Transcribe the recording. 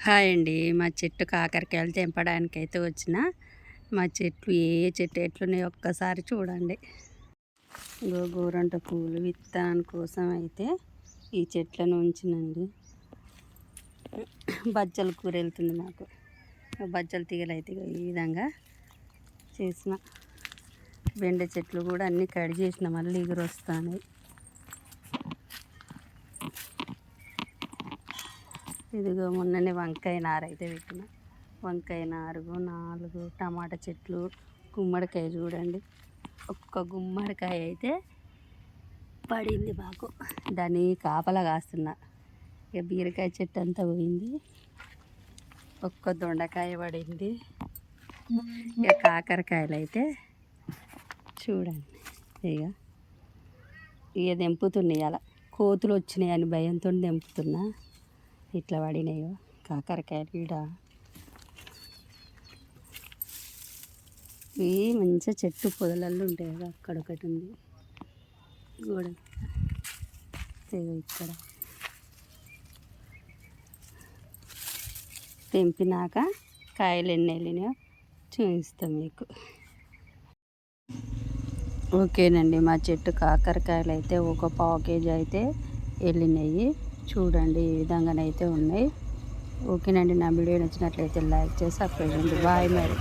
Hi అండి. మా చెట్టు కాకరకాయలు తెంపడానికి అయితే వచ్చిన. మా చెట్లు ఏ చెట్టు ఎట్లున్నాయో ఒక్కసారి చూడండి. ఇగో గోరంట పూలు విత్తనాని కోసం అయితే ఈ చెట్లను ఉంచినండి. బజ్జల కూర వెళ్తుంది మాకు. బజ్జల తీగలు అయితే ఈ విధంగా చేసిన. బెండ చెట్లు కూడా అన్నీ కట్ చేసిన మళ్ళీ ఎగురు వస్తాయి ఇదిగో మొన్ననే వంకాయ నారు అయితే పెట్టిన. వంకాయ నారుగు నాలుగు టమాటా చెట్లు గుమ్మడికాయ చూడండి. ఒక్క గుమ్మడికాయ అయితే పడింది మాకు. దాన్ని కాపలా కాస్తున్నా. ఇక బీరకాయ చెట్టు అంతా పోయింది. ఒక్క దొండకాయ పడింది. ఇక కాకరకాయలు అయితే చూడండి. ఇక ఇక తెంపుతున్నాయి అలా కోతులు వచ్చినాయి అని భయంతో తెంపుతున్నా. ఇట్లా పడినాయో కాకరకాయలు ఈడ. ఇవి మంచిగా చెట్టు పొదలల్లో ఉంటాయి కదా అక్కడ ఒకటి ఉంది. గోడ ఇక్కడ. తెంపినాక కాయలు ఎన్ని వెళ్ళినాయో చూపిస్తాం మీకు. ఓకేనండి మా చెట్టు కాకరకాయలు అయితే ఒక పావు కేజీ అయితే వెళ్ళినాయి చూడండి ఈ విధంగానైతే ఉన్నాయి. ఓకేనండి నా వీడియో నచ్చినట్లయితే లైక్ చేసి సబ్స్క్రైబ్ చేయండి. బాయ్ మరి.